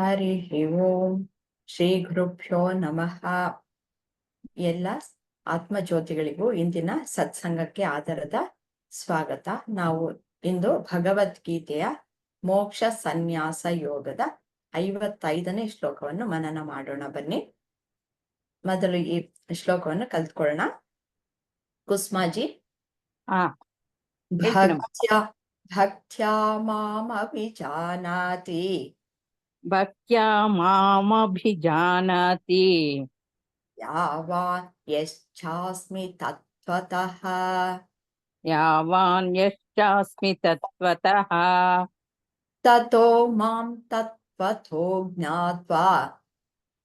ಹರಿ ಓಂ ಶ್ರೀ ಗುರುಭ್ಯೋ ನಮಃ ಎಲ್ಲ ಆತ್ಮಜ್ಯೋತಿಗಳಿಗೂ ಇಂದಿನ ಸತ್ಸಂಗಕ್ಕೆ ಆಧಾರದ ಸ್ವಾಗತ. ನಾವು ಇಂದು ಭಗವದ್ಗೀತೆಯ ಮೋಕ್ಷ ಸನ್ಯಾಸ ಯೋಗದ ಐವತ್ತೈದನೇ ಶ್ಲೋಕವನ್ನು ಮನನ ಮಾಡೋಣ. ಬನ್ನಿ. ಮೊದಲು ಈ ಶ್ಲೋಕವನ್ನು ಕಲ್ತ್ಕೊಳ್ಳೋಣ. ಕುಸ್ಮಾಜಿ. ಭಕ್ತ್ಯ. ಭಕ್ತ್ಯ ಮಾಮ ವಿಜಾನಾತಿ ಮಾಮಭಿಜಾನಾತಿ ಯಾವಾನ್ ಯಶ್ಚಾಸ್ಮಿ ತತ್ವತಃ ಯಾವಾನ್ ಯಶ್ಚಾಸ್ಮಿ ತತ್ವತಃ ತತೋ ಮಾಂ ತತ್ವಥೋ ಜ್ಞಾತ್ವಾ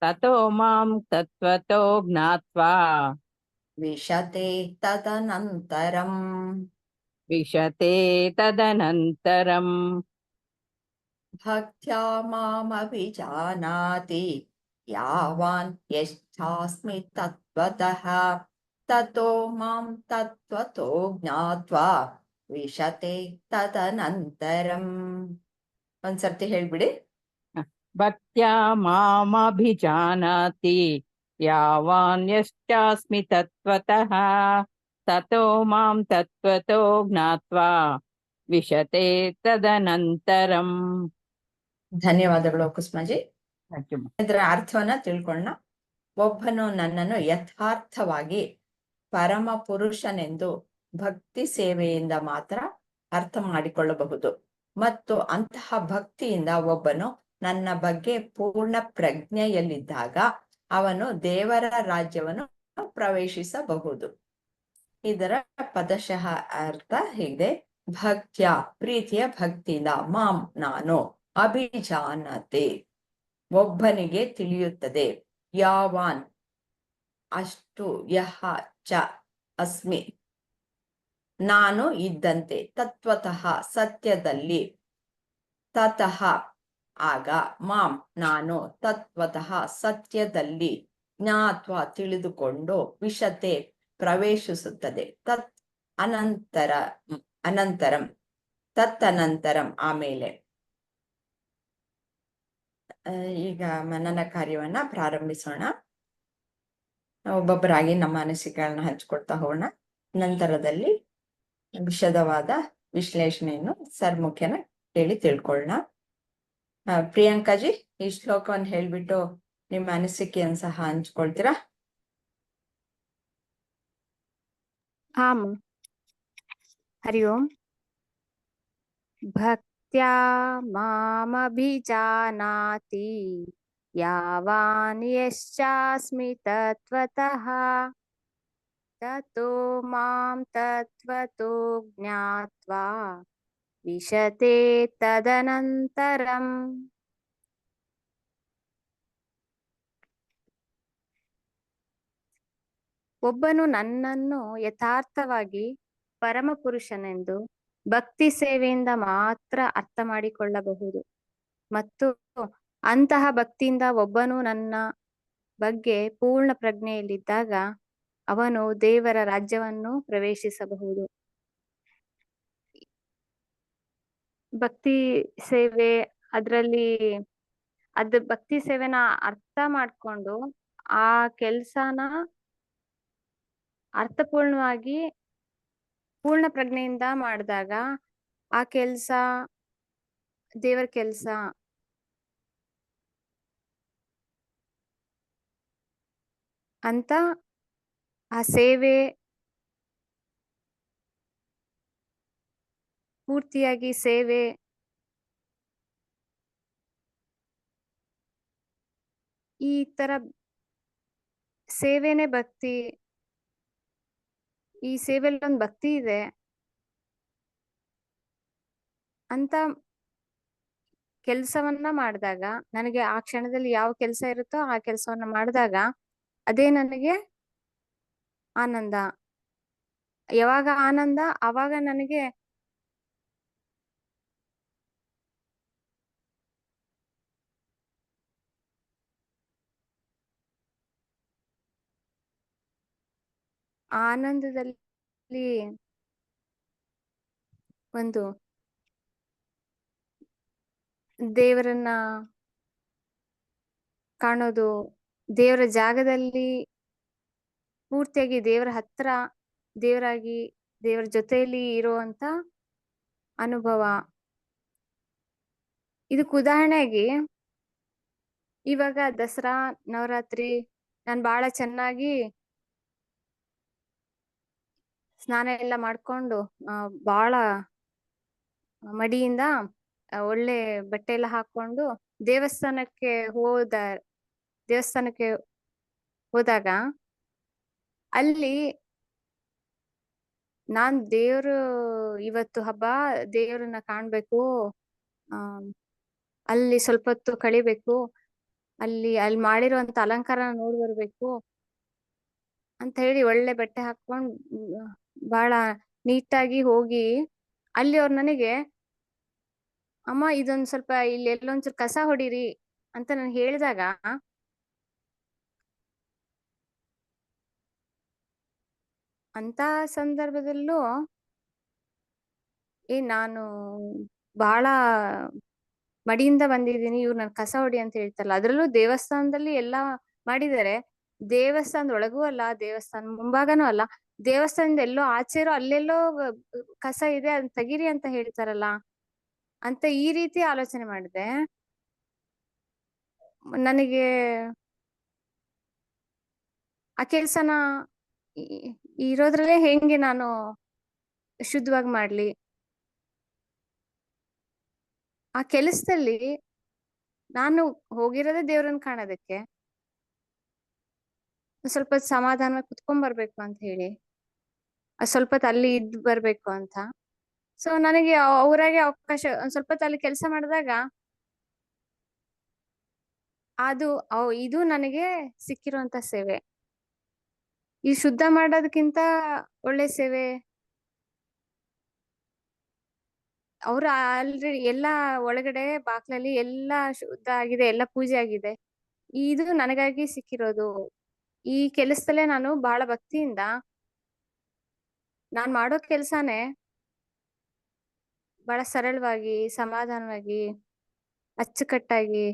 ತತೋ ಮಾಂ ತತ್ವತೋ ಜ್ಞಾತ್ವಾ ವಿಶತೆ ತದನಂತರಂ ವಿಶತೆ ತದನಂತರಂ ಭಕ್ತ್ಯಾ ಮಾಮಭಿಜಾನಾತಿ ಯಾವಾನ್ ಯಶ್ಚಾಸ್ಮಿ ತತ್ವತಃ ತತೋ ಮಾಂ ತತ್ವತೋ ಜ್ಞಾತ್ವಾ ವಿಶತೆ ತದನಂತರಂ ಒಂದ್ಸರ್ತಿ ಹೇಳ್ಬಿಡಿ ಭಕ್ತ್ಯಾ ಮಾಮಭಿಜಾನಾತಿ ಯಾವಾನ್ ಯಶ್ಚಾಸ್ಮಿ ತತ್ವತಃ ತತೋ ಮಾಂ ತತ್ವತೋ ಜ್ಞಾತ್ವಾ ವಿಶತೆ ತದನಂತರಂ ಧನ್ಯವಾದಗಳು ಕುಸ್ಮಾಜಿ. ಇದರ ಅರ್ಥವನ್ನ ತಿಳ್ಕೊಳ್ಳೋಣ. ಒಬ್ಬನು ನನ್ನನ್ನು ಯಥಾರ್ಥವಾಗಿ ಪರಮ ಪುರುಷನೆಂದು ಭಕ್ತಿ ಸೇವೆಯಿಂದ ಮಾತ್ರ ಅರ್ಥ ಮಾಡಿಕೊಳ್ಳಬಹುದು. ಮತ್ತು ಅಂತಹ ಭಕ್ತಿಯಿಂದ ಒಬ್ಬನು ನನ್ನ ಬಗ್ಗೆ ಪೂರ್ಣ ಪ್ರಜ್ಞೆಯಲ್ಲಿದ್ದಾಗ ಅವನು ದೇವರ ರಾಜ್ಯವನ್ನು ಪ್ರವೇಶಿಸಬಹುದು. ಇದರ ಪದಶಃ ಅರ್ಥ ಹೀಗೆ ಭಕ್ತ್ಯ ಪ್ರೀತಿಯ ಭಕ್ತಿಯಿಂದ ಮಾಂ ನಾನು. ಅಭಿಜಾನತೆ ಒಬ್ಬನಿಗೆ ತಿಳಿಯುತ್ತದೆ. ಯಾವಾನ್? ಅಷ್ಟು ಯಹ ಚ ಅಸ್ಮಿ. ನಾನು ಇದ್ದಂತೆ, ತತ್ವತಃ ಸತ್ಯದಲ್ಲಿ. ತತಃ, ಆಗ ಮಾಂ, ನಾನು ತತ್ವತಃ ಸತ್ಯದಲ್ಲಿ. ಜ್ಞಾತ್ವ ತಿಳಿದುಕೊಂಡು ವಿಷತೆ ಪ್ರವೇಶಿಸುತ್ತದೆ. ತತ್ ಅನಂತರ, ಅನಂತರಂ, ತತ್ತನಂತರಂ ಆಮೇಲೆ. ಈಗ ಮನನ ಕಾರ್ಯವನ್ನ ಪ್ರಾರಂಭಿಸೋಣ. ಒಬ್ಬೊಬ್ಬರಾಗಿ ನಮ್ಮ ಅನಿಸಿಕೆಗಳನ್ನ ಹಂಚಿಕೊಡ್ತಾ ಹೋಗೋಣ. ನಂತರದಲ್ಲಿ ವಿಶದವಾದ ವಿಶ್ಲೇಷಣೆಯನ್ನು ಸರ್ ಮುಖ್ಯನ ಕೇಳಿ ತಿಳ್ಕೊಳ್ಳೋಣ. ಪ್ರಿಯಾಂಕಾಜಿ ಈ ಶ್ಲೋಕವನ್ನು ಹೇಳ್ಬಿಟ್ಟು ನಿಮ್ಮ ಅನಿಸಿಕೆಯನ್ನು ಸಹ ಹಂಚ್ಕೊಳ್ತೀರಾ? ಹರಿ ಓಂ. ಭಕ್ भक्त्या मामभिजानाति यावान् यश्चास्मि तत्त्वतः ततो मां तत्त्वतो ज्ञात्वा विशते तदनन्तरम् ಒಬ್ಬನು ನನ್ನನ್ನು ಯಥಾರ್ಥವಾಗಿ ಪರಮ ಪುರುಷನೆಂದು ಭಕ್ತಿ ಸೇವೆಯಿಂದ ಮಾತ್ರ ಅರ್ಥ ಮಾಡಿಕೊಳ್ಳಬಹುದು. ಮತ್ತು ಅಂತಹ ಭಕ್ತಿಯಿಂದ ಒಬ್ಬನು ನನ್ನ ಬಗ್ಗೆ ಪೂರ್ಣ ಪ್ರಜ್ಞೆಯಲ್ಲಿದ್ದಾಗ ಅವನು ದೇವರ ರಾಜ್ಯವನ್ನು ಪ್ರವೇಶಿಸಬಹುದು. ಭಕ್ತಿ ಸೇವೆ ಅದರಲ್ಲಿ ಅದ್ ಭಕ್ತಿ ಸೇವೆನ ಅರ್ಥ ಮಾಡ್ಕೊಂಡು ಆ ಕೆಲ್ಸನ ಅರ್ಥಪೂರ್ಣವಾಗಿ ಪೂರ್ಣ ಪ್ರಜ್ಞೆಯಿಂದ ಮಾಡಿದಾಗ ಆ ಕೆಲಸ, ದೇವರ ಕೆಲ್ಸ ಅಂತ ಆ ಸೇವೆ ಪೂರ್ತಿಯಾಗಿ ಸೇವೆ ಈ ತರ ಸೇವೆನೆ ಭಕ್ತಿ ಈ ಸೇವೆಯಲ್ಲಿ ಒಂದು ಭಕ್ತಿ ಇದೆ. ಅಂತ ಕೆಲಸವನ್ನ ಮಾಡಿದಾಗ, ನನಗೆ ಆ ಕ್ಷಣದಲ್ಲಿ ಯಾವ ಕೆಲಸ ಇರುತ್ತೋ ಆ ಕೆಲಸವನ್ನ ಮಾಡಿದಾಗ, ಅದೇ ನನಗೆ ಆನಂದ. ಯಾವಾಗ ಆನಂದ, ಅವಾಗ ನನಗೆ ಆನಂದದಲ್ಲಿ ಒಂದು ದೇವರನ್ನ ಕಾಣೋದು, ದೇವರ ಜಾಗದಲ್ಲಿ ಪೂರ್ತಿಯಾಗಿ ದೇವರ ಹತ್ರ ದೇವರಾಗಿ ದೇವರ ಜೊತೆಯಲ್ಲಿ ಇರುವಂತ ಅನುಭವ. ಇದಕ್ಕೆ ಉದಾಹರಣೆಗೆ, ಇವಾಗ ದಸರಾ, ನವರಾತ್ರಿ, ನಾನ್ ಬಹಳ ಚೆನ್ನಾಗಿ ಸ್ನಾನ ಎಲ್ಲ ಮಾಡ್ಕೊಂಡು ಬಹಳ ಮಡಿಯಿಂದ ಒಳ್ಳೆ ಬಟ್ಟೆ ಎಲ್ಲ ಹಾಕೊಂಡು ದೇವಸ್ಥಾನಕ್ಕೆ ಹೋದ, ದೇವಸ್ಥಾನಕ್ಕೆ ಹೋದಾಗ ಅಲ್ಲಿ ನಾನ್ ದೇವ್ರು ಇವತ್ತು ಹಬ್ಬ, ದೇವ್ರನ್ನ ಕಾಣ್ಬೇಕು, ಆ, ಅಲ್ಲಿ ಸ್ವಲ್ಪ ಹೊತ್ತು ಕಳಿಬೇಕು, ಅಲ್ಲಿ ಅಲ್ಲಿ ಮಾಡಿರುವಂತ ಅಲಂಕಾರ ನೋಡ್ ಬರ್ಬೇಕು ಅಂತ ಹೇಳಿ ಒಳ್ಳೆ ಬಟ್ಟೆ ಹಾಕೊಂಡ್ ಬಹಳ ನೀಟಾಗಿ ಹೋಗಿ ಅಲ್ಲಿ ಅವ್ರು ನನಗೆ, ಅಮ್ಮ, ಇದೊಂದ್ ಸ್ವಲ್ಪ ಇಲ್ಲಿ ಎಲ್ಲೊಂಚೂರ್ ಕಸ ಹೊಡೀರಿ ಅಂತ ನಾನು ಹೇಳಿದಾಗ ಅಂತ ಸಂದರ್ಭದಲ್ಲೂ ಏ, ನಾನು ಬಹಳ ಮಡಿಯಿಂದ ಬಂದಿದ್ದೀನಿ, ಇವ್ರು ನನ್ ಕಸ ಹೊಡಿ ಅಂತ ಹೇಳ್ತಾರಲ್ಲ, ಅದ್ರಲ್ಲೂ ದೇವಸ್ಥಾನದಲ್ಲಿ ಎಲ್ಲಾ ಮಾಡಿದರೆ ದೇವಸ್ಥಾನದ ಒಳಗೂ ಅಲ್ಲ ದೇವಸ್ಥಾನ ಮುಂಭಾಗನೂ ಅಲ್ಲ. ದೇವಸ್ಥಾನದ ಎಲ್ಲೋ ಆಚೆರೋ ಅಲ್ಲೆಲ್ಲೋ ಕಸ ಇದೆ ಅದನ್ನ ತೆಗಿರಿ ಅಂತ ಹೇಳ್ತಾರಲ್ಲ, ಅಂತ ಈ ರೀತಿ ಆಲೋಚನೆ ಮಾಡಿದೆ. ನನಗೆ ಆ ಕೆಲ್ಸನ ಇರೋದ್ರಲ್ಲೇ ಹೆಂಗೆ ನಾನು ಶುದ್ಧವಾಗಿ ಮಾಡ್ಲಿ? ಆ ಕೆಲಸದಲ್ಲಿ ನಾನು ಹೋಗಿರೋದೇ ದೇವ್ರನ್ನ ಕಾಣೋದಕ್ಕೆ. ಸ್ವಲ್ಪ ಸಮಾಧಾನ ಸಮಾಧಾನವಾಗಿ ಕುತ್ಕೊಂಡ್ ಬರ್ಬೇಕು ಅಂತ ಹೇಳಿ. ಸ್ವಲ್ಪ ಅಲ್ಲಿ ಇದ್ ಬರ್ಬೇಕು ಅಂತ. ಸೊ ನನಗೆ ಅವರಾಗೆ ಅವಕಾಶ, ಒಂದ್ ಸ್ವಲ್ಪ ಅಲ್ಲಿ ಕೆಲಸ ಮಾಡಿದಾಗ ಅದು ಇದು ನನಗೆ ಸಿಕ್ಕಿರುವಂತ ಸೇವೆ. ಈ ಶುದ್ಧ ಮಾಡೋದಕ್ಕಿಂತ ಒಳ್ಳೆ ಸೇವೆ. ಅವ್ರು ಆಲ್ರೆಡಿ ಎಲ್ಲಾ ಒಳಗಡೆ ಬಾಕ್ಲಲ್ಲಿ ಎಲ್ಲಾ ಶುದ್ಧ ಆಗಿದೆ, ಎಲ್ಲ ಪೂಜೆ ಆಗಿದೆ. ಇದು ನನಗಾಗಿ ಸಿಕ್ಕಿರೋದು. ಈ ಕೆಲಸದಲ್ಲೇ ನಾನು ಬಹಳ ಭಕ್ತಿಯಿಂದ ನಾನ್ ಮಾಡೋ ಕೆಲ್ಸಾನೇ ಬಹಳ ಸರಳವಾಗಿ, ಸಮಾಧಾನವಾಗಿ, ಅಚ್ಚುಕಟ್ಟಾಗಿ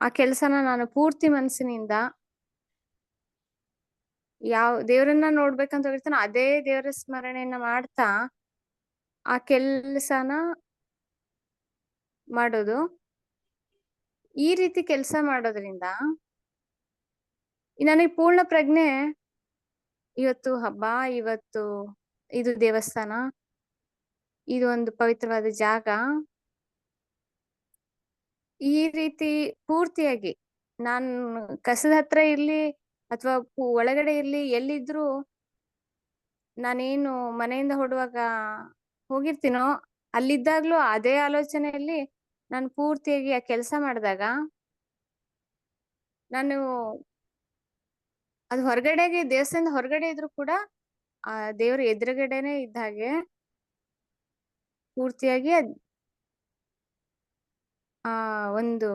ಆ ಕೆಲಸನ ನಾನು ಪೂರ್ತಿ ಮನಸ್ಸಿನಿಂದ ಯಾವ ದೇವರನ್ನ ನೋಡ್ಬೇಕಂತ ಹೋಗಿರ್ತಾನ ಅದೇ ದೇವರ ಸ್ಮರಣೆಯನ್ನ ಮಾಡ್ತಾ ಆ ಕೆಲ್ಸನ ಮಾಡೋದು. ಈ ರೀತಿ ಕೆಲಸ ಮಾಡೋದ್ರಿಂದ ನನಗೆ ಪೂರ್ಣ ಪ್ರಜ್ಞೆ ಇವತ್ತು ಹಬ್ಬ, ಇವತ್ತು ಇದು ದೇವಸ್ಥಾನ. ಇದು ಒಂದು ಪವಿತ್ರವಾದ ಜಾಗ. ಈ ರೀತಿ ಪೂರ್ತಿಯಾಗಿ ನಾನ್ ಕಸದ ಹತ್ರ ಇರ್ಲಿ ಅಥವಾ ಒಳಗಡೆ ಇರ್ಲಿ ಎಲ್ಲಿದ್ರು ನಾನೇನು ಮನೆಯಿಂದ ಹೊಡುವಾಗ ಹೋಗಿರ್ತೀನೋ ಅಲ್ಲಿದ್ದಾಗ್ಲೂ ಅದೇ ಆಲೋಚನೆಯಲ್ಲಿ ನಾನು ಪೂರ್ತಿಯಾಗಿ ಆ ಕೆಲಸ ಮಾಡಿದಾಗ ನಾನು ಅದು ಹೊರಗಡೆಗೆ, ದೇವಸ್ಥಾನದ ಹೊರಗಡೆ ಇದ್ರು ಕೂಡ, ಆ ದೇವ್ರ ಎದುರುಗಡೆನೆ ಇದ್ದ ಹಾಗೆ ಪೂರ್ತಿಯಾಗಿ ಅದ್, ಆ ಒಂದು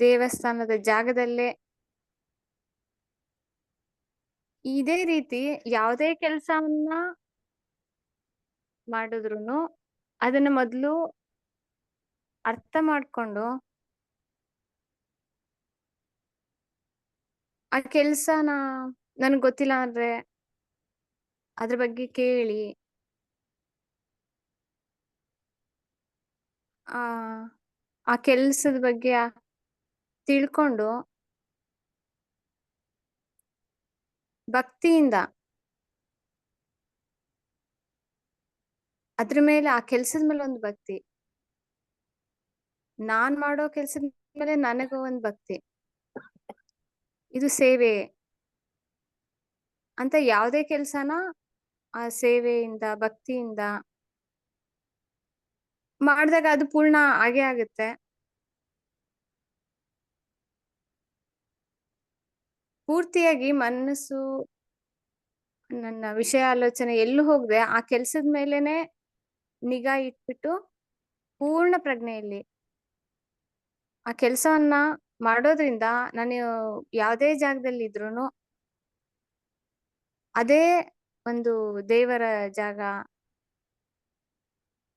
ದೇವಸ್ಥಾನದ ಜಾಗದಲ್ಲೇ ಇದೇ ರೀತಿ ಯಾವುದೇ ಕೆಲಸವನ್ನ ಮಾಡಿದ್ರು ಅದನ್ನ ಮೊದಲು ಅರ್ಥ ಮಾಡ್ಕೊಂಡು ಆ ಕೆಲ್ಸನ ನನ್ಗ್ ಗೊತ್ತಿಲ್ಲ ಅಂದ್ರೆ ಅದ್ರ ಬಗ್ಗೆ ಕೇಳಿ. ಆ ಆ ಕೆಲ್ಸದ ಬಗ್ಗೆ ತಿಳ್ಕೊಂಡು ಭಕ್ತಿಯಿಂದ ಅದ್ರ ಮೇಲೆ, ಆ ಕೆಲ್ಸದ ಮೇಲೆ ಒಂದು ಭಕ್ತಿ. ನಾನ್ ಮಾಡೋ ಕೆಲ್ಸದ ಮೇಲೆ ನನಗೂ ಒಂದ್ ಭಕ್ತಿ. ಇದು ಸೇವೆ ಅಂತ ಯಾವುದೇ ಕೆಲಸನ ಆ ಸೇವೆಯಿಂದ, ಭಕ್ತಿಯಿಂದ ಮಾಡಿದಾಗ ಅದು ಪೂರ್ಣ ಆಗೇ ಆಗುತ್ತೆ. ಪೂರ್ತಿಯಾಗಿ ಮನಸ್ಸು, ನನ್ನ ವಿಷಯ ಆಲೋಚನೆ ಎಲ್ಲೂ ಹೋಗದೆ, ಆ ಕೆಲ್ಸದ ಮೇಲೆನೆ ನಿಗಾ ಇಟ್ಬಿಟ್ಟು ಪೂರ್ಣ ಪ್ರಜ್ಞೆಯಲ್ಲಿ ಆ ಕೆಲಸವನ್ನ ಮಾಡೋದ್ರಿಂದ ನಾನು ಯಾವುದೇ ಜಾಗದಲ್ಲಿ ಇದ್ರೂನು ಅದೇ ಒಂದು ದೇವರ ಜಾಗ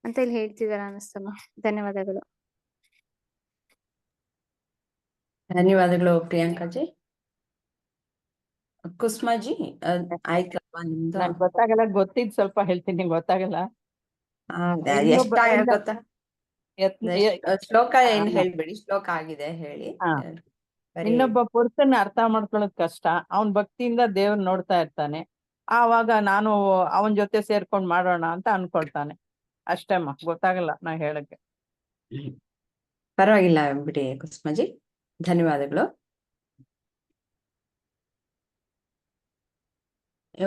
ಅಂತ ಇಲ್ಲಿ ಹೇಳ್ತಿದಾರ ಅನಿಸ್ತಮ್ಮ. ಧನ್ಯವಾದಗಳು. ಧನ್ಯವಾದಗಳು ಪ್ರಿಯಾಂಕಾಜಿ ಕುಸ್ಮಾಜಿ ಆಯ್ತಲ್ವಾ ನಿಮ್ದು? ಗೊತ್ತಾಗಲ್ಲ ಗೊತ್ತಿದ್ ಸ್ವಲ್ಪ ಹೇಳ್ತೀನಿ ಗೊತ್ತಾಗಲ್ಲ. ಗೊತ್ತಾ? ಶ್ಲೋಕ ಏನ್. ಹೇಳ್ಬೇಡಿ? ಶ್ಲೋಕ ಆಗಿದೆ ಹೇಳಿ. ಇನ್ನೊಬ್ಬ ಪುರುಷನ್ ಅರ್ಥ ಮಾಡ್ಕೊಳ್ಳೋದ್ ಕಷ್ಟ. ಅವನ್ ಭಕ್ತಿಯಿಂದ ದೇವ್ರ ನೋಡ್ತಾ ಇರ್ತಾನೆ. ಆವಾಗ ನಾನು ಅವನ್ ಜೊತೆ ಸೇರ್ಕೊಂಡ್ ಮಾಡೋಣ ಅಂತ ಅನ್ಕೊಳ್ತಾನೆ. ಅಷ್ಟೇಮ್ಮ ಗೊತ್ತಾಗಲ್ಲ ನಾ ಹೇಳಕ್ಕೆ. ಪರವಾಗಿಲ್ಲ ಬಿಡಿ ಕುಸ್ಮಾಜಿ. ಧನ್ಯವಾದಗಳು.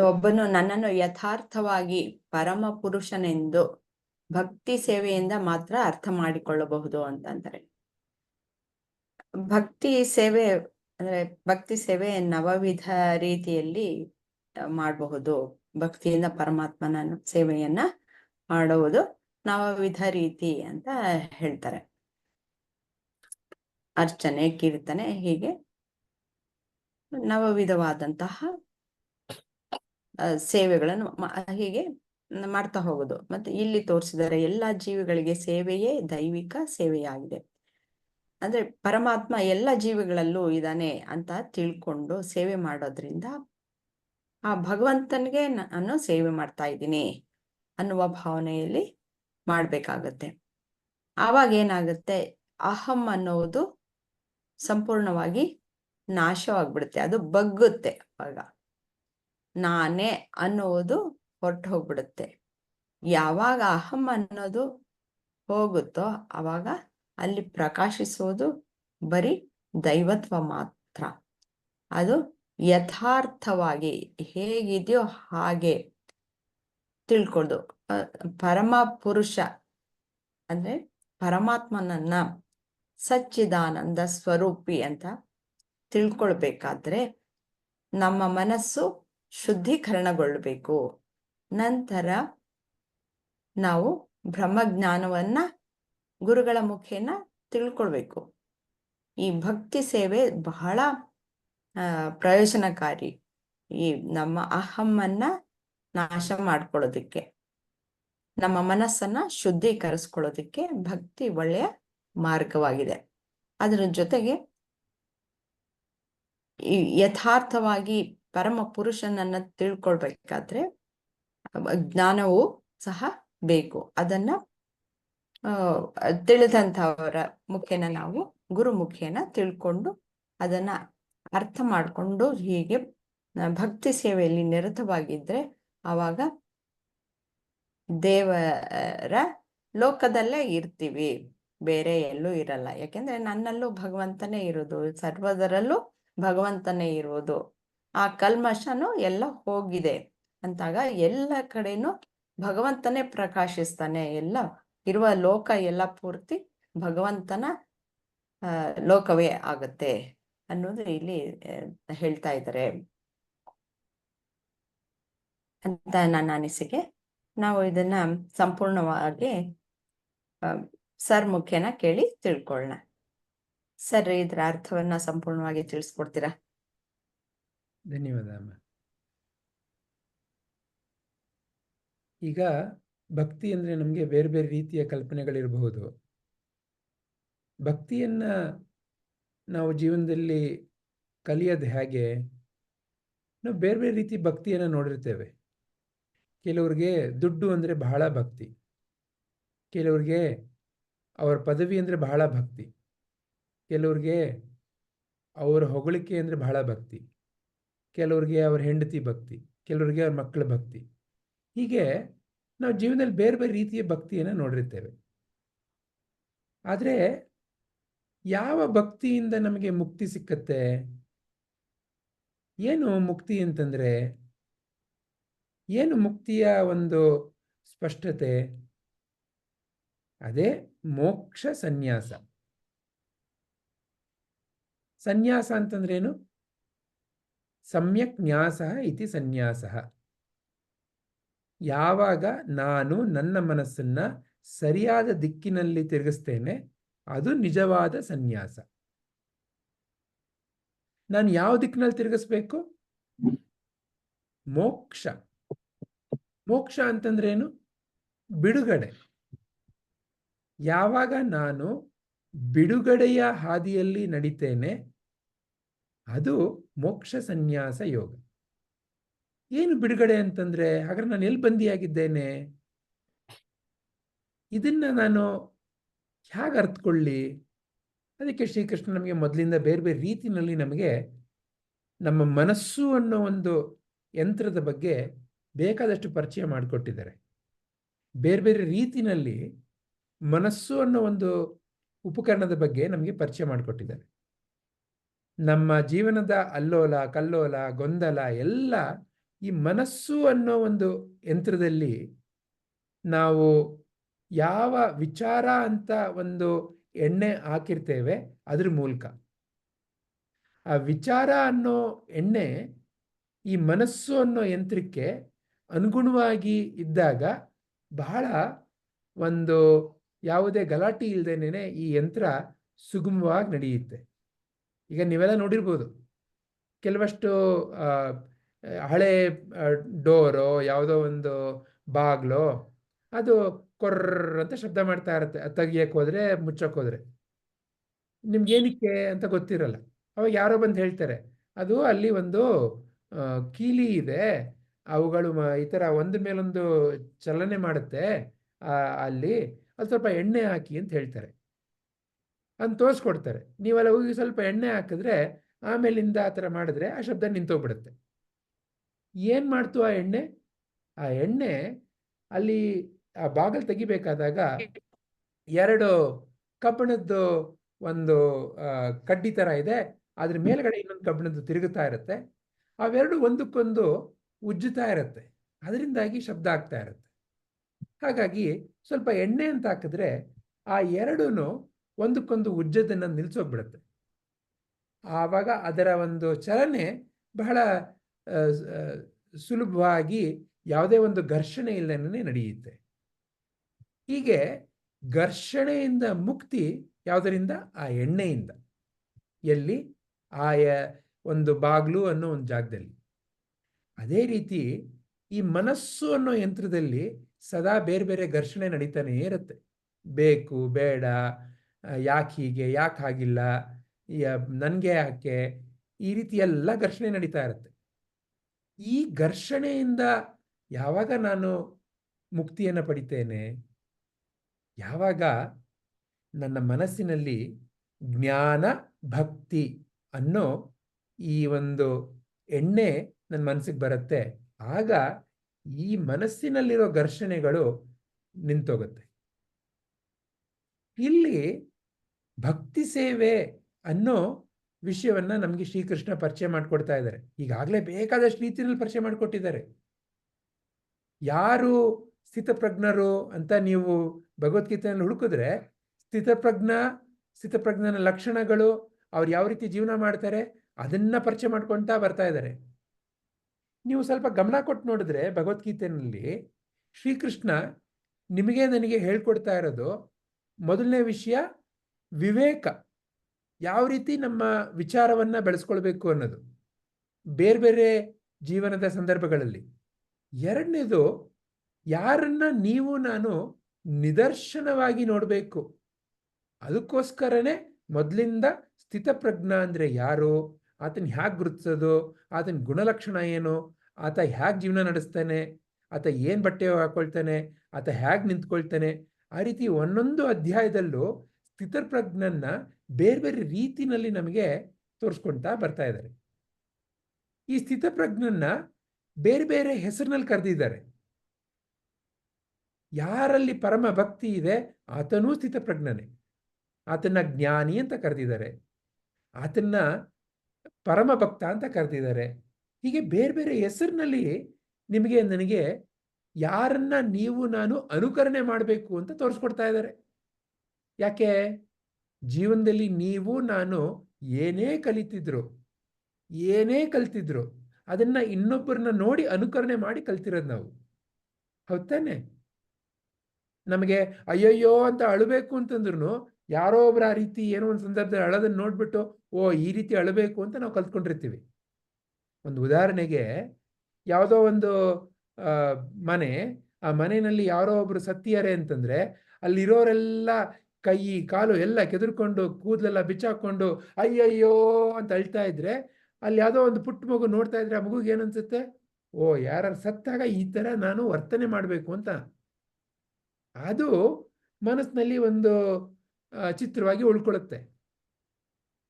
ಒಬ್ಬನು ನನ್ನನ್ನು ಯಥಾರ್ಥವಾಗಿ ಪರಮ ಪುರುಷನೆಂದು ಭಕ್ತಿ ಸೇವೆಯಿಂದ ಮಾತ್ರ ಅರ್ಥ ಮಾಡಿಕೊಳ್ಳಬಹುದು ಅಂತಂತಾರೆ. ಭಕ್ತಿ ಸೇವೆ ಅಂದ್ರೆ ಭಕ್ತಿ ಸೇವೆ ನವವಿಧ ರೀತಿಯಲ್ಲಿ ಮಾಡಬಹುದು. ಭಕ್ತಿಯಿಂದ ಪರಮಾತ್ಮನ ಸೇವೆಯನ್ನ ಮಾಡುವುದು ನವವಿಧ ರೀತಿ ಅಂತ ಹೇಳ್ತಾರೆ. ಅರ್ಚನೆ, ಕೀರ್ತನೆ ಹೀಗೆ ನವವಿಧವಾದಂತಹ ಸೇವೆಗಳನ್ನು ಹೀಗೆ ಮಾಡ್ತಾ ಹೋಗೋದು. ಮತ್ತೆ ಇಲ್ಲಿ ತೋರಿಸಿದರೆ ಎಲ್ಲಾ ಜೀವಿಗಳಿಗೆ ಸೇವೆಯೇ ದೈವಿಕ ಸೇವೆಯಾಗಿದೆ. ಅಂದ್ರೆ ಪರಮಾತ್ಮ ಎಲ್ಲ ಜೀವಿಗಳಲ್ಲೂ ಇದ್ದಾನೆ ಅಂತ ತಿಳ್ಕೊಂಡು ಸೇವೆ ಮಾಡೋದ್ರಿಂದ ಆ ಭಗವಂತನಿಗೆ ನಾನು ಸೇವೆ ಮಾಡ್ತಾ ಇದ್ದೀನಿ ಅನ್ನುವ ಭಾವನೆಯಲ್ಲಿ ಮಾಡ್ಬೇಕಾಗತ್ತೆ. ಆವಾಗ ಏನಾಗುತ್ತೆ ಅಹಂ ಅನ್ನೋದು ಸಂಪೂರ್ಣವಾಗಿ ನಾಶವಾಗ್ಬಿಡುತ್ತೆ. ಅದು ಬಗ್ಗುತ್ತೆ ಆವಾಗ. ನಾನೇ ಅನ್ನುವುದು ಹೊರಟು ಹೋಗ್ಬಿಡುತ್ತೆ ಯಾವಾಗ ಅಹಂ ಅನ್ನೋದು ಹೋಗುತ್ತೋ ಆವಾಗ ಅಲ್ಲಿ ಪ್ರಕಾಶಿಸೋದು ಬರೀ ದೈವತ್ವ ಮಾತ್ರ. ಅದು ಯಥಾರ್ಥವಾಗಿ ಹೇಗಿದೆಯೋ ಹಾಗೆ ತಿಳ್ಕೊಂಡು ಪರಮ ಪುರುಷ ಅಂದ್ರೆ ಪರಮಾತ್ಮನನ್ನ ಸಚ್ಚಿದಾನಂದ ಸ್ವರೂಪಿ ಅಂತ ತಿಳ್ಕೊಳ್ಬೇಕಾದ್ರೆ ನಮ್ಮ ಮನಸ್ಸು ಶುದ್ಧೀಕರಣಗೊಳ್ಬೇಕು. ನಂತರ ನಾವು ಬ್ರಹ್ಮಜ್ಞಾನವನ್ನ ಗುರುಗಳ ಮುಖೇನ ತಿಳ್ಕೊಳ್ಬೇಕು. ಈ ಭಕ್ತಿ ಸೇವೆ ಬಹಳ ಪ್ರಯೋಜನಕಾರಿ. ಈ ನಮ್ಮ ಅಹಮ್ಮನ್ನ ನಾಶ ಮಾಡ್ಕೊಳ್ಳೋದಕ್ಕೆ, ನಮ್ಮ ಮನಸ್ಸನ್ನ ಶುದ್ಧೀಕರಿಸ್ಕೊಳ್ಳೋದಕ್ಕೆ ಭಕ್ತಿ ಒಳ್ಳೆಯ ಮಾರ್ಗವಾಗಿದೆ. ಅದರ ಜೊತೆಗೆ ಯಥಾರ್ಥವಾಗಿ ಪರಮ ಪುರುಷನನ್ನ ತಿಳ್ಕೊಳ್ಬೇಕಾದ್ರೆ ಜ್ಞಾನವು ಸಹ ಬೇಕು. ಅದನ್ನ ತಿಳಿದಂಥವರ ಮುಖೇನ ನಾವು, ಗುರು ಮುಖೇನ ತಿಳ್ಕೊಂಡು ಅದನ್ನ ಅರ್ಥ ಮಾಡ್ಕೊಂಡು ಹೀಗೆ ಭಕ್ತಿ ಸೇವೆಯಲ್ಲಿ ನಿರತವಾಗಿದ್ರೆ ಆವಾಗ ದೇವರ ಲೋಕದಲ್ಲೇ ಇರ್ತೀವಿ. ಬೇರೆ ಎಲ್ಲೂ ಇರಲ್ಲ. ಯಾಕೆಂದ್ರೆ ನನ್ನಲ್ಲೂ ಭಗವಂತನೇ ಇರೋದು. ಸರ್ವದರಲ್ಲೂ ಭಗವಂತನೇ ಇರೋದು. ಆ ಕಲ್ಮಶನು ಎಲ್ಲ ಹೋಗಿದೆ. ಅಂತಾಗ ಎಲ್ಲ ಕಡೆನೂ ಭಗವಂತನೇ ಪ್ರಕಾಶಿಸ್ತಾನೆ, ಎಲ್ಲ ಇರುವ ಲೋಕ ಎಲ್ಲ ಪೂರ್ತಿ ಭಗವಂತನ ಲೋಕವೇ ಆಗುತ್ತೆ ಅನ್ನೋದು ಇಲ್ಲಿ ಹೇಳ್ತಾ ಇದ್ದಾರೆ. ಅಂತ ನನ್ನ ಅನಿಸಿಕೆ. ನಾವು ಇದನ್ನ ಸಂಪೂರ್ಣವಾಗಿ ಸರ್ ಮುಖ್ಯನ ಕೇಳಿ ತಿಳ್ಕೊಳ್ಳೋಣ ಸರ್, ಇದ್ರ ಅರ್ಥವನ್ನ ಸಂಪೂರ್ಣವಾಗಿ ತಿಳಿಸ್ಕೊಡ್ತೀರಾ? ಧನ್ಯವಾದ ಅಮ್ಮ ಈಗ ಭಕ್ತಿ ಅಂದರೆ ನಮಗೆ ಬೇರೆ ಬೇರೆ ರೀತಿಯ ಕಲ್ಪನೆಗಳಿರಬಹುದು. ಭಕ್ತಿಯನ್ನು ನಾವು ಜೀವನದಲ್ಲಿ ಕಲಿಯೋದು ಹೇಗೆ? ನಾವು ಬೇರೆ ಬೇರೆ ರೀತಿ ಭಕ್ತಿಯನ್ನು ನೋಡಿರ್ತೇವೆ. ಕೆಲವ್ರಿಗೆ ದುಡ್ಡು ಅಂದರೆ ಬಹಳ ಭಕ್ತಿ. ಕೆಲವ್ರಿಗೆ ಅವರ ಪದವಿ ಅಂದರೆ ಬಹಳ ಭಕ್ತಿ. ಕೆಲವ್ರಿಗೆ ಅವರ ಹೊಗಳಿಕೆ ಅಂದರೆ ಬಹಳ ಭಕ್ತಿ. ಕೆಲವ್ರಿಗೆ ಅವ್ರ ಹೆಂಡತಿ ಭಕ್ತಿ. ಕೆಲವ್ರಿಗೆ ಅವ್ರ ಮಕ್ಕಳ ಭಕ್ತಿ. ಹೀಗೆ ನಾವು ಜೀವನದಲ್ಲಿ ಬೇರೆ ಬೇರೆ ರೀತಿಯ ಭಕ್ತಿಯನ್ನು ನೋಡಿರ್ತೇವೆ. ಆದರೆ ಯಾವ ಭಕ್ತಿಯಿಂದ ನಮಗೆ ಮುಕ್ತಿ ಸಿಕ್ಕತ್ತೆ? ಏನು ಮುಕ್ತಿ ಅಂತಂದರೆ ಏನು ಮುಕ್ತಿಯ ಒಂದು ಸ್ಪಷ್ಟತೆ? ಅದೇ ಮೋಕ್ಷ ಸನ್ಯಾಸ. ಸನ್ಯಾಸ ಅಂತಂದ್ರೇನು ಸಮ್ಯಕ್ ನ್ಯಾಸ ಇತಿ ಸನ್ಯಾಸ. ಯಾವಾಗ ನಾನು ನನ್ನ ಮನಸ್ಸನ್ನ ಸರಿಯಾದ ದಿಕ್ಕಿನಲ್ಲಿ ತಿರುಗಿಸ್ತೇನೆ, ಅದು ನಿಜವಾದ ಸನ್ಯಾಸ. ನಾನು ಯಾವ ದಿಕ್ಕಿನಲ್ಲಿ ತಿರುಗಿಸ್ಬೇಕು? ಮೋಕ್ಷ. ಮೋಕ್ಷ ಅಂತಂದ್ರೇನು ಬಿಡುಗಡೆ. ಯಾವಾಗ ನಾನು ಬಿಡುಗಡೆಯ ಹಾದಿಯಲ್ಲಿ ನಡಿತೇನೆ, ಅದು ಮೋಕ್ಷ ಸನ್ಯಾಸ ಯೋಗ. ಏನು ಬಿಡುಗಡೆ ಅಂತಂದ್ರೆ, ಹಾಗಾದ್ರೆ ನಾನು ಎಲ್ಲಿ ಬಂದಿಯಾಗಿದ್ದೇನೆ? ಇದನ್ನ ನಾನು ಹೇಗೆ ಅರ್ಥಕೊಳ್ಳಿ ಅದಕ್ಕೆ ಶ್ರೀಕೃಷ್ಣ ನಮಗೆ ಮೊದಲಿಂದ ಬೇರೆ ಬೇರೆ ರೀತಿಯಲ್ಲಿ ನಮಗೆ ನಮ್ಮ ಮನಸ್ಸು ಅನ್ನೋ ಒಂದು ಯಂತ್ರದ ಬಗ್ಗೆ ಬೇಕಾದಷ್ಟು ಪರಿಚಯ ಮಾಡಿಕೊಟ್ಟಿದ್ದಾರೆ. ಬೇರೆ ಬೇರೆ ರೀತಿನಲ್ಲಿ ಮನಸ್ಸು ಅನ್ನೋ ಒಂದು ಉಪಕರಣದ ಬಗ್ಗೆ ನಮಗೆ ಪರಿಚಯ ಮಾಡಿಕೊಟ್ಟಿದ್ದಾರೆ. ನಮ್ಮ ಜೀವನದ ಅಲ್ಲೋಲ, ಕಲ್ಲೋಲ, ಗೊಂದಲ ಎಲ್ಲ ಈ ಮನಸ್ಸು ಅನ್ನೋ ಒಂದು ಯಂತ್ರದಲ್ಲಿ ನಾವು ಯಾವ ವಿಚಾರ ಅಂತ ಒಂದು ಎಣ್ಣೆ ಹಾಕಿರ್ತೇವೆ, ಅದ್ರ ಮೂಲಕ. ಆ ವಿಚಾರ ಅನ್ನೋ ಎಣ್ಣೆ ಈ ಮನಸ್ಸು ಅನ್ನೋ ಯಂತ್ರಕ್ಕೆ ಅನುಗುಣವಾಗಿ ಇದ್ದಾಗ ಬಹಳ ಒಂದು ಯಾವುದೇ ಗಲಾಟೆ ಇಲ್ಲದೇನೆ ಈ ಯಂತ್ರ ಸುಗಮವಾಗಿ ನಡೆಯುತ್ತೆ. ಈಗ ನೀವೆಲ್ಲ ನೋಡಿರ್ಬೋದು, ಕೆಲವಷ್ಟು ಹಳೆ ಡೋರೋ, ಯಾವುದೋ ಒಂದು ಬಾಗ್ಲೋ, ಅದು ಕೊರ್ರ್ ಅಂತ ಶಬ್ದ ಮಾಡ್ತಾ ಇರುತ್ತೆ. ತೆಗಿಯಕ್ಕೆ ಹೋದ್ರೆ, ಮುಚ್ಚಕ್ಕೆ ಹೋದ್ರೆ. ನಿಮ್ಗೆ ಏನಕ್ಕೆ ಅಂತ ಗೊತ್ತಿರಲ್ಲ. ಅವಾಗ ಯಾರೋ ಬಂದು ಹೇಳ್ತಾರೆ, ಅದು ಅಲ್ಲಿ ಒಂದು ಕೀಲಿ ಇದೆ. ಅವುಗಳು ಈ ಥರ ಒಂದ್ರ ಮೇಲೊಂದು ಚಲನೆ ಮಾಡುತ್ತೆ. ಅಲ್ಲಿ ಅದು ಸ್ವಲ್ಪ ಎಣ್ಣೆ ಹಾಕಿ ಅಂತ ಹೇಳ್ತಾರೆ. ಅಂತ ತೋರಿಸ್ಕೊಡ್ತಾರೆ. ನೀವೆಲ್ಲ ಹೋಗಿ ಸ್ವಲ್ಪ ಎಣ್ಣೆ ಹಾಕಿದ್ರೆ, ಆಮೇಲಿಂದ ಆ ಥರ ಮಾಡಿದ್ರೆ ಆ ಶಬ್ದ ನಿಂತೋಗ್ಬಿಡುತ್ತೆ. ಏನು ಮಾಡ್ತು ಆ ಎಣ್ಣೆ? ಆ ಎಣ್ಣೆ ಅಲ್ಲಿ ಆ ಬಾಗಲ್ ತೆಗಿಬೇಕಾದಾಗ ಎರಡು ಕಬ್ಬಿಣದ್ದು ಒಂದು ಆ, ಕಡ್ಡಿ ತರ ಇದೆ. ಅದ್ರ ಮೇಲ್ಗಡೆ ಇನ್ನೊಂದು ಕಬ್ಬಿಣದ್ದು ತಿರುಗುತ್ತಾ ಇರುತ್ತೆ. ಅವೆರಡು ಒಂದಕ್ಕೊಂದು ಉಜ್ಜುತ್ತಾ ಇರುತ್ತೆ. ಅದರಿಂದಾಗಿ ಶಬ್ದ ಆಗ್ತಾ ಇರುತ್ತೆ. ಹಾಗಾಗಿ ಸ್ವಲ್ಪ ಎಣ್ಣೆ ಅಂತ ಹಾಕಿದ್ರೆ ಆ ಎರಡೂ ಒಂದಕ್ಕೊಂದು ಉಜ್ಜದನ್ನು ನಿಲ್ಸೋಗ್ಬಿಡುತ್ತೆ. ಆವಾಗ ಅದರ ಒಂದು ಚಲನೆ ಬಹಳ ಸುಲಭವಾಗಿ ಯಾವುದೇ ಒಂದು ಘರ್ಷಣೆ ಇಲ್ಲದೇ ನಡೆಯುತ್ತೆ. ಹೀಗೆ ಘರ್ಷಣೆಯಿಂದ ಮುಕ್ತಿ ಯಾವುದರಿಂದ? ಆ ಎಣ್ಣೆಯಿಂದ. ಎಲ್ಲಿ? ಆಯ ಒಂದು ಬಾಗ್ಲು ಅನ್ನೋ ಒಂದು ಜಾಗದಲ್ಲಿ. ಅದೇ ರೀತಿ ಈ ಮನಸ್ಸು ಅನ್ನೋ ಯಂತ್ರದಲ್ಲಿ ಸದಾ ಬೇರೆ ಬೇರೆ ಘರ್ಷಣೆ ನಡೀತಾನೆ ಇರುತ್ತೆ. ಬೇಕು, ಬೇಡ ಯಾಕೆ ಹೀಗೆ, ಯಾಕೆ ಆಗಿಲ್ಲ ನನಗೆ ಯಾಕೆ? ಈ ರೀತಿ ಎಲ್ಲ ಘರ್ಷಣೆ ನಡೀತಾ ಇರುತ್ತೆ. ಈ ಘರ್ಷಣೆಯಿಂದ ಯಾವಾಗ ನಾನು ಮುಕ್ತಿಯನ್ನು ಪಡಿತೇನೆ? ಯಾವಾಗ ನನ್ನ ಮನಸ್ಸಿನಲ್ಲಿ ಜ್ಞಾನ, ಭಕ್ತಿ ಅನ್ನೋ ಈ ಒಂದು ಎಣ್ಣೆ ನನ್ನ ಮನಸ್ಸಿಗೆ ಬರುತ್ತೆ, ಆಗ ಈ ಮನಸ್ಸಿನಲ್ಲಿರೋ ಘರ್ಷಣೆಗಳು ನಿಂತೋಗುತ್ತೆ. ಇಲ್ಲಿ ಭಕ್ತಿ ಸೇವೆ ಅನ್ನೋ ವಿಷಯವನ್ನ ನಮಗೆ ಶ್ರೀಕೃಷ್ಣ ಪರಿಚಯ ಮಾಡಿಕೊಡ್ತಾ ಇದ್ದಾರೆ. ಈಗಾಗಲೇ ಬೇಕಾದಷ್ಟು ರೀತಿಯಲ್ಲಿ ಪರಿಚಯ ಮಾಡಿಕೊಟ್ಟಿದ್ದಾರೆ. ಯಾರು ಸ್ಥಿತಪ್ರಜ್ಞರು ಅಂತ ನೀವು ಭಗವದ್ಗೀತೆಯನ್ನು ಹುಡುಕಿದ್ರೆ ಸ್ಥಿತಪ್ರಜ್ಞ, ಸ್ಥಿತಪ್ರಜ್ಞನ ಲಕ್ಷಣಗಳು, ಅವ್ರು ಯಾವ ರೀತಿ ಜೀವನ ಮಾಡ್ತಾರೆ, ಅದನ್ನ ಪರಿಚಯ ಮಾಡ್ಕೊಳ್ತಾ ಬರ್ತಾ ಇದ್ದಾರೆ. ನೀವು ಸ್ವಲ್ಪ ಗಮನ ಕೊಟ್ಟು ನೋಡಿದ್ರೆ ಭಗವದ್ಗೀತೆಯಲ್ಲಿ ಶ್ರೀಕೃಷ್ಣ ನಿಮಗೆ ನನಗೆ ಹೇಳ್ಕೊಡ್ತಾ ಇರೋದು ಮೊದಲನೇ ವಿಷಯ ವಿವೇಕ. ಯಾವ ರೀತಿ ನಮ್ಮ ವಿಚಾರವನ್ನ ಬೆಳೆಸ್ಕೊಳ್ಬೇಕು ಅನ್ನೋದು. ಬೇರೆ ಬೇರೆ ಜೀವನದ ಸಂದರ್ಭಗಳಲ್ಲಿ. ಎರಡನೇದು, ಯಾರನ್ನ ನೀವು ನಾನು ನಿದರ್ಶನವಾಗಿ ನೋಡಬೇಕು. ಅದಕ್ಕೋಸ್ಕರನೇ ಮೊದಲಿಂದ ಸ್ಥಿತಪ್ರಜ್ಞ ಅಂದರೆ ಯಾರು? ಆತನ ಹ್ಯಾಗೆ ಗುರುತಿಸೋದು? ಆತನ ಗುಣಲಕ್ಷಣ ಏನು? ಆತ ಹ್ಯಾಗೆ ಜೀವನ ನಡೆಸ್ತಾನೆ? ಆತ ಏನು ಬಟ್ಟೆ ಹಾಕ್ಕೊಳ್ತಾನೆ ಆತ ಹ್ಯಾಗೆ ನಿಂತ್ಕೊಳ್ತಾನೆ? ಆ ರೀತಿ ಒಂದೊಂದು ಅಧ್ಯಾಯದಲ್ಲೂ ಸ್ಥಿತಪ್ರಜ್ಞನ್ನ ಬೇರೆ ಬೇರೆ ರೀತಿನಲ್ಲಿ ನಮಗೆ ತೋರಿಸ್ಕೊಳ್ತಾ ಬರ್ತಾ ಇದ್ದಾರೆ. ಈ ಸ್ಥಿತಪ್ರಜ್ಞನ್ನ ಬೇರೆ ಬೇರೆ ಹೆಸರಿನಲ್ಲಿ ಕರೆದಿದ್ದಾರೆ. ಯಾರಲ್ಲಿ ಪರಮ ಭಕ್ತಿ ಇದೆ, ಆತನೂ ಸ್ಥಿತಪ್ರಜ್ಞನೇ ಆತನ ಜ್ಞಾನಿ ಅಂತ ಕರೆದಿದ್ದಾರೆ. ಆತನ್ನ ಪರಮ ಭಕ್ತ ಅಂತ ಕರೆದಿದ್ದಾರೆ. ಹೀಗೆ ಬೇರೆ ಬೇರೆ ಹೆಸರಿನಲ್ಲಿ ನಿಮಗೆ, ನನಗೆ ಯಾರನ್ನ ನೀವು, ನಾನು ಅನುಕರಣೆ ಮಾಡಬೇಕು ಅಂತ ತೋರಿಸ್ಕೊಡ್ತಾ ಇದ್ದಾರೆ. ಯಾಕೆ? ಜೀವನದಲ್ಲಿ ನೀವು, ನಾನು ಏನೇ ಕಲಿತಿದ್ರು, ಏನೇ ಕಲ್ತಿದ್ರು, ಅದನ್ನ ಇನ್ನೊಬ್ಬರನ್ನ ನೋಡಿ ಅನುಕರಣೆ ಮಾಡಿ ಕಲ್ತಿರೋದು ನಾವು. ಹೌದಾನೆ ನಮಗೆ ಅಯ್ಯಯ್ಯೋ ಅಂತ ಅಳಬೇಕು ಅಂತಂದ್ರು ಯಾರೋ ಒಬ್ರು ಆ ರೀತಿ ಏನೋ ಒಂದು ಸಂದರ್ಭದಲ್ಲಿ ಅಳೋದನ್ನ ನೋಡ್ಬಿಟ್ಟು, ಓ, ಈ ರೀತಿ ಅಳಬೇಕು ಅಂತ ನಾವು ಕಲ್ತ್ಕೊಂಡಿರ್ತೀವಿ. ಒಂದು ಉದಾಹರಣೆಗೆ ಯಾವುದೋ ಒಂದು ಮನೆ, ಆ ಮನೆಯಲ್ಲಿ ಯಾರೋ ಒಬ್ರು ಸತ್ತಿಯಾರೆ ಅಂತಂದ್ರೆ, ಅಲ್ಲಿರೋರೆಲ್ಲ ಕೈ, ಕಾಲು ಎಲ್ಲ ಕೆದರ್ಕೊಂಡು ಕೂದಲೆಲ್ಲ ಬಿಚ್ಚಾಕೊಂಡು ಅಯ್ಯಯ್ಯೋ ಅಂತ ಅಳ್ತಾ ಇದ್ರೆ ಅಲ್ಲಿ ಯಾವುದೋ ಒಂದು ಪುಟ್ಟ ಮಗು ನೋಡ್ತಾ ಇದ್ರೆ ಆ ಮಗುಗೆ ಏನನ್ಸುತ್ತೆ ಓ ಯಾರು ಸತ್ತಾಗ ಈ ಥರ ನಾನು ವರ್ತನೆ ಮಾಡಬೇಕು ಅಂತ. ಅದು ಮನಸ್ಸಿನಲ್ಲಿ ಒಂದು ಚಿತ್ರವಾಗಿ ಉಳ್ಕೊಳ್ಳುತ್ತೆ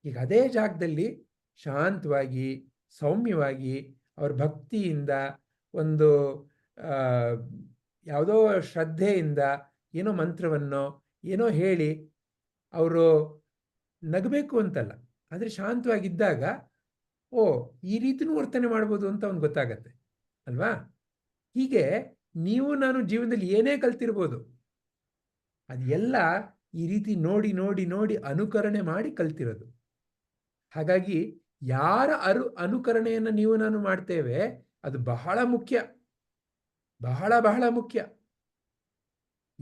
ಈಗ ಅದೇ ಜಾಗದಲ್ಲಿ ಶಾಂತವಾಗಿ, ಸೌಮ್ಯವಾಗಿ ಅವ್ರ ಭಕ್ತಿಯಿಂದ ಒಂದು ಯಾವುದೋ ಶ್ರದ್ಧೆಯಿಂದ ಏನೋ ಮಂತ್ರವನ್ನೋ ಏನೋ ಹೇಳಿ ಅವರು ನಗಬೇಕು ಅಂತಲ್ಲ, ಆದರೆ ಶಾಂತವಾಗಿದ್ದಾಗ, ಓ, ಈ ರೀತಿನೂ ವರ್ತನೆ ಮಾಡ್ಬೋದು ಅಂತ ಅವ್ನು ಗೊತ್ತಾಗತ್ತೆ, ಅಲ್ವಾ? ಹೀಗೆ ನೀವು ನಾನು ಜೀವನದಲ್ಲಿ ಏನೇ ಕಲ್ತಿರ್ಬೋದು ಅದೆಲ್ಲ ಈ ರೀತಿ ನೋಡಿ ನೋಡಿ ನೋಡಿ ಅನುಕರಣೆ ಮಾಡಿ ಕಲ್ತಿರೋದು. ಹಾಗಾಗಿ ಯಾರ ಅರು, ಅನುಕರಣೆಯನ್ನು ನೀವು ನಾನು ಮಾಡ್ತೇವೆ, ಅದು ಬಹಳ ಮುಖ್ಯ, ಬಹಳ ಬಹಳ ಮುಖ್ಯ.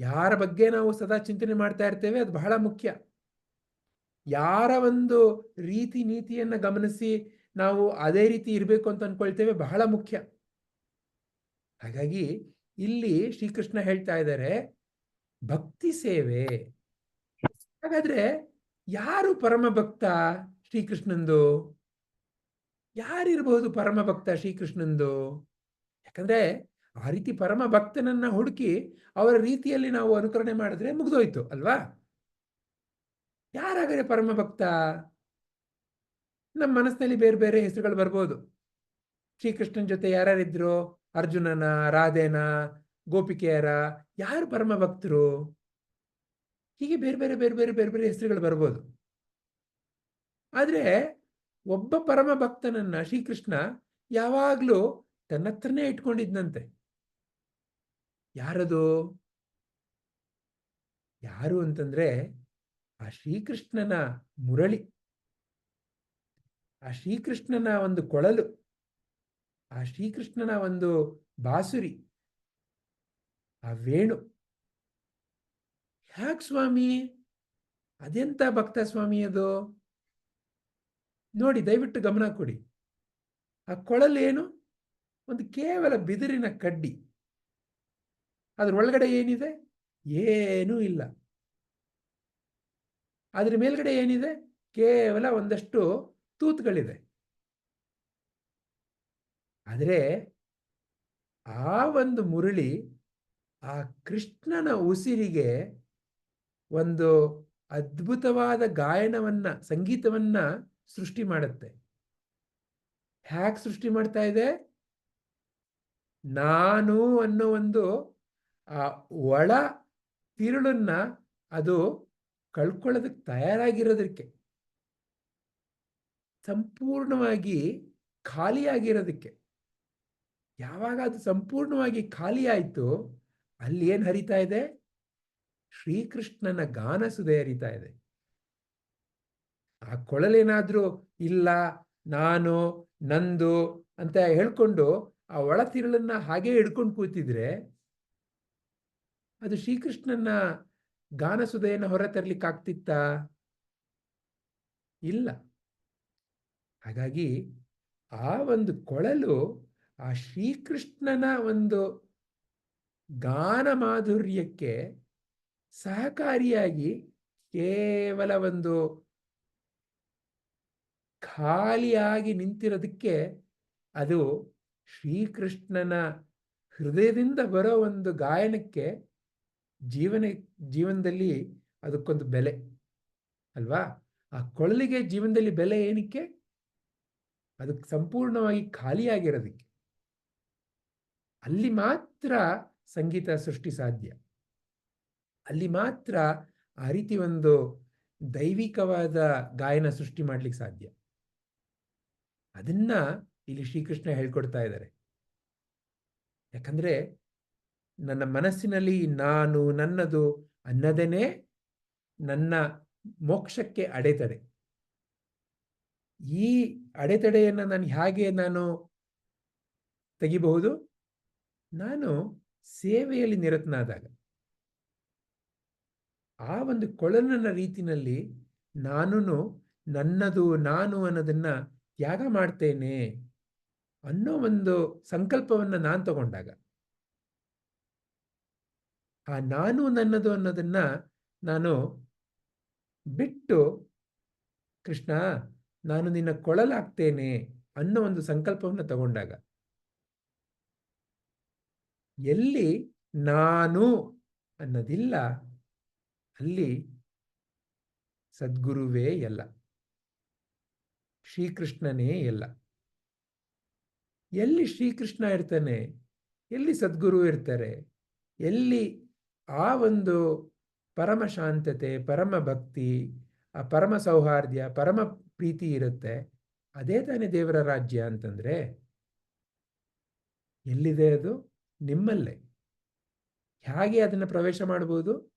ಯಾರ ಬಗ್ಗೆ ನಾವು ಸದಾ ಚಿಂತನೆ ಮಾಡ್ತಾ ಇರ್ತೇವೆ, ಅದು ಬಹಳ ಮುಖ್ಯ. ಯಾರ ಒಂದು ರೀತಿ ನೀತಿಯನ್ನು ಗಮನಿಸಿ ನಾವು ಅದೇ ರೀತಿ ಇರಬೇಕು ಅಂತ ಅನ್ಕೊಳ್ತೇವೆ, ಬಹಳ ಮುಖ್ಯ. ಹಾಗಾಗಿ ಇಲ್ಲಿ ಶ್ರೀಕೃಷ್ಣ ಹೇಳ್ತಾ ಇದ್ದಾರೆ, ಭಕ್ತಿ ಸೇವೆ. ಹಾಗಾದ್ರೆ ಯಾರು ಪರಮ ಭಕ್ತ ಶ್ರೀಕೃಷ್ಣಂದು? ಯಾರಿರಬಹುದು ಪರಮ ಭಕ್ತ ಶ್ರೀಕೃಷ್ಣಂದು? ಯಾಕಂದ್ರೆ ಆ ರೀತಿ ಪರಮ ಭಕ್ತನನ್ನ ಹುಡುಕಿ ಅವರ ರೀತಿಯಲ್ಲಿ ನಾವು ಅನುಕರಣೆ ಮಾಡಿದ್ರೆ ಮುಗಿದೋಯ್ತು, ಅಲ್ವಾ? ಯಾರಾಗರೆ ಪರಮ ಭಕ್ತ? ನಮ್ಮ ಮನಸ್ಸಿನಲ್ಲಿ ಬೇರೆ ಬೇರೆ ಹೆಸರುಗಳು ಬರ್ಬೋದು. ಶ್ರೀಕೃಷ್ಣನ ಜೊತೆ ಯಾರ್ಯಾರಿದ್ರು? ಅರ್ಜುನನ, ರಾಧೇನ, ಗೋಪಿಕೆಯರ, ಯಾರು ಪರಮ ಭಕ್ತರು? ಹೀಗೆ ಬೇರೆ ಬೇರೆ ಬೇರೆ ಬೇರೆ ಬೇರೆ ಬೇರೆ ಹೆಸರುಗಳು ಬರ್ಬೋದು. ಆದ್ರೆ ಒಬ್ಬ ಪರಮ ಭಕ್ತನನ್ನ ಶ್ರೀಕೃಷ್ಣ ಯಾವಾಗ್ಲೂ ತನ್ನ ಹತ್ರನೇ ಇಟ್ಕೊಂಡಿದ್ನಂತೆ. ಯಾರದು? ಯಾರು ಅಂತಂದ್ರೆ ಆ ಶ್ರೀಕೃಷ್ಣನ ಮುರಳಿ. ಆ ಶ್ರೀಕೃಷ್ಣನ ಒಂದು ಕೊಳಲು. ಆ ಶ್ರೀಕೃಷ್ಣನ ಒಂದು ಬಾಸುರಿ. ಆ ವೇಣು. ಯಾಕೆ ಸ್ವಾಮಿ? ಅದೆಂತ ಭಕ್ತ ಸ್ವಾಮಿ ಅದು? ನೋಡಿ, ದಯವಿಟ್ಟು ಗಮನ ಕೊಡಿ. ಆ ಕೊಳಲೇನು? ಒಂದು ಕೇವಲ ಬಿದಿರಿನ ಕಡ್ಡಿ. ಒಳಗಡೆ ಏನಿದೆ? ಏನೂ ಇಲ್ಲ. ಅದ್ರ ಮೇಲ್ಗಡೆ ಏನಿದೆ? ಕೇವಲ ಒಂದಷ್ಟು ತೂತುಗಳಿದೆ. ಆದರೆ ಆ ಒಂದು ಮುರಳಿ ಆ ಕೃಷ್ಣನ ಉಸಿರಿಗೆ ಒಂದು ಅದ್ಭುತವಾದ ಗಾಯನವನ್ನ, ಸಂಗೀತವನ್ನ ಸೃಷ್ಟಿ ಮಾಡುತ್ತೆ. ಹ್ಯಾಕ್ ಸೃಷ್ಟಿ ಮಾಡ್ತಾ ಇದೆ? ನಾನು ಅನ್ನೋ ಒಂದು ಆ ಒಳ ತಿರುಳನ್ನ ಅದು ಕಳ್ಕೊಳ್ಳೋದಕ್ಕೆ ತಯಾರಾಗಿರೋದಕ್ಕೆ. ಸಂಪೂರ್ಣವಾಗಿ ಖಾಲಿಯಾಗಿರೋದಕ್ಕೆ. ಯಾವಾಗ ಅದು ಸಂಪೂರ್ಣವಾಗಿ ಖಾಲಿ ಅಲ್ಲಿ ಏನು ಹರಿತಾ ಇದೆ? ಶ್ರೀಕೃಷ್ಣನ ಗಾನ ಸುದೆ ಹರಿತಾ ಇದೆ. ಆ ಕೊಳಲೇನಾದ್ರೂ ಇಲ್ಲ, ನಾನು, ನಂದು ಅಂತ ಹೇಳ್ಕೊಂಡು ಆ ಒಳ ತಿರುಳನ್ನ ಹಾಗೆ ಹಿಡ್ಕೊಂಡು ಕೂತಿದ್ರೆ ಅದು ಶ್ರೀಕೃಷ್ಣನ ಗಾನಸುದೆಯನ್ನು ಹೊರತರಲಿಕ್ಕೆ ಹೊರ ತರ್ಲಿಕ್ಕಾಗ್ತಿತ್ತಾ ಇಲ್ಲ. ಹಾಗಾಗಿ ಆ ಒಂದು ಕೊಳಲು ಆ ಶ್ರೀಕೃಷ್ಣನ ಒಂದು ಗಾನ ಮಾಧುರ್ಯಕ್ಕೆ ಸಹಕಾರಿಯಾಗಿ ಕೇವಲ ಒಂದು ಖಾಲಿಯಾಗಿ ನಿಂತಿರೋದಕ್ಕೆ ಅದು ಶ್ರೀಕೃಷ್ಣನ ಹೃದಯದಿಂದ ಬರೋ ಒಂದು ಗಾಯನಕ್ಕೆ ಜೀವನ, ಜೀವನದಲ್ಲಿ ಅದಕ್ಕೊಂದು ಬೆಲೆ, ಅಲ್ವಾ? ಆ ಕೊಳಲಿಗೆ ಜೀವನದಲ್ಲಿ ಬೆಲೆ ಏನಕ್ಕೆ? ಅದಕ್ಕೆ ಸಂಪೂರ್ಣವಾಗಿ ಖಾಲಿಯಾಗಿರೋದಕ್ಕೆ. ಅಲ್ಲಿ ಮಾತ್ರ ಸಂಗೀತ ಸೃಷ್ಟಿ ಸಾಧ್ಯ. ಅಲ್ಲಿ ಮಾತ್ರ ಆ ರೀತಿ ಒಂದು ದೈವಿಕವಾದ ಗಾಯನ ಸೃಷ್ಟಿ ಮಾಡ್ಲಿಕ್ಕೆ ಸಾಧ್ಯ. ಅದನ್ನ ಇಲ್ಲಿ ಶ್ರೀಕೃಷ್ಣ ಹೇಳ್ಕೊಡ್ತಾ ಇದ್ದಾರೆ. ಯಾಕಂದ್ರೆ ನನ್ನ ಮನಸ್ಸಿನಲ್ಲಿ ನಾನು ನನ್ನದು ಅನ್ನದೇನೆ ನನ್ನ ಮೋಕ್ಷಕ್ಕೆ ಅಡೆತಡೆ. ಈ ಅಡೆತಡೆಯನ್ನು ನಾನು ಹೇಗೆ ನಾನು ತೆಗಿಬಹುದು? ನಾನು ಸೇವೆಯಲ್ಲಿ ನಿರತನಾದಾಗ. ಆ ಒಂದು ಕೊಳಲನ ರೀತಿನಲ್ಲಿ ನಾನು ನನ್ನದು ನಾನು ಅನ್ನೋದನ್ನ ತ್ಯಾಗ ಮಾಡ್ತೇನೆ ಅನ್ನೋ ಒಂದು ಸಂಕಲ್ಪವನ್ನು ನಾನು ತಗೊಂಡಾಗ ಆ ನಾನು ನನ್ನದು ಅನ್ನೋದನ್ನ ನಾನು ಬಿಟ್ಟು, ಕೃಷ್ಣ, ನಾನು ನಿನ್ನ ಕೊಳಲಾಗ್ತೇನೆ ಅನ್ನೋ ಒಂದು ಸಂಕಲ್ಪವನ್ನು ತಗೊಂಡಾಗ, ಎಲ್ಲಿ ನಾನು ಅನ್ನೋದಿಲ್ಲ, ಅಲ್ಲಿ ಸದ್ಗುರುವೇ ಎಲ್ಲ, ಶ್ರೀಕೃಷ್ಣನೇ ಎಲ್ಲ. ಎಲ್ಲಿ ಶ್ರೀಕೃಷ್ಣ ಇರ್ತಾನೆ, ಎಲ್ಲಿ ಸದ್ಗುರು ಇರ್ತಾರೆ, ಎಲ್ಲಿ ಆ ಒಂದು ಪರಮ ಶಾಂತತೆ, ಪರಮ ಭಕ್ತಿ, ಆ ಪರಮ ಸೌಹಾರ್ದ್ಯ, ಪರಮ ಪ್ರೀತಿ ಇರುತ್ತೆ. ಅದೇ ತಾನೇ ದೇವರ ರಾಜ್ಯ ಅಂತಂದ್ರೆ ಎಲ್ಲಿದೆ ಅದು? ನಿಮ್ಮಲ್ಲೇ. ಹೇಗೆ ಅದನ್ನು ಪ್ರವೇಶ ಮಾಡ್ಬೋದು?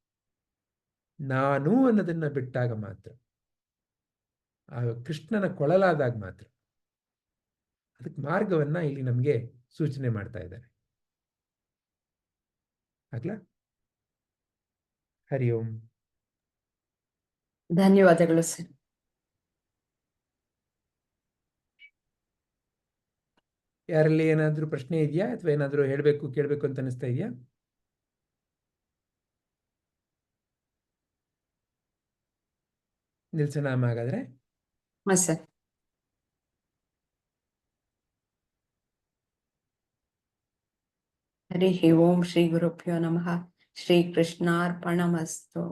ನಾನು ಅನ್ನೋದನ್ನ ಬಿಟ್ಟಾಗ ಮಾತ್ರ. ಆ ಕೃಷ್ಣನ ಕೊಳಲಾದಾಗ ಮಾತ್ರ. ಅದಕ್ಕೆ ಮಾರ್ಗವನ್ನ ಇಲ್ಲಿ ನಮಗೆ ಸೂಚನೆ ಮಾಡ್ತಾ ಇದ್ದಾರೆ. ಆಗ್ಲಾ? ಹರಿ ಓಂ ಧನ್ಯವಾದಗಳು ಸರ್ ಯಾರಲ್ಲಿ ಏನಾದ್ರೂ ಪ್ರಶ್ನೆ ಇದೆಯಾ ಅಥವಾ ಏನಾದ್ರೂ ಹೇಳಬೇಕು ಕೇಳಬೇಕು ಅಂತ ಅನಿಸ್ತಾ ಇದೆಯಾ? ನಿಲ್ಸೋಣ ಅಮ್ಮ ಹಾಗಾದ್ರೆ. ಹಾಂ ಸರ್. ಹರಿ ಓಂ ಶ್ರೀ ಗುರುಭ್ಯೋ ನಮಃ. ಶ್ರೀ ಕೃಷ್ಣಾರ್ಪಣಮಸ್ತು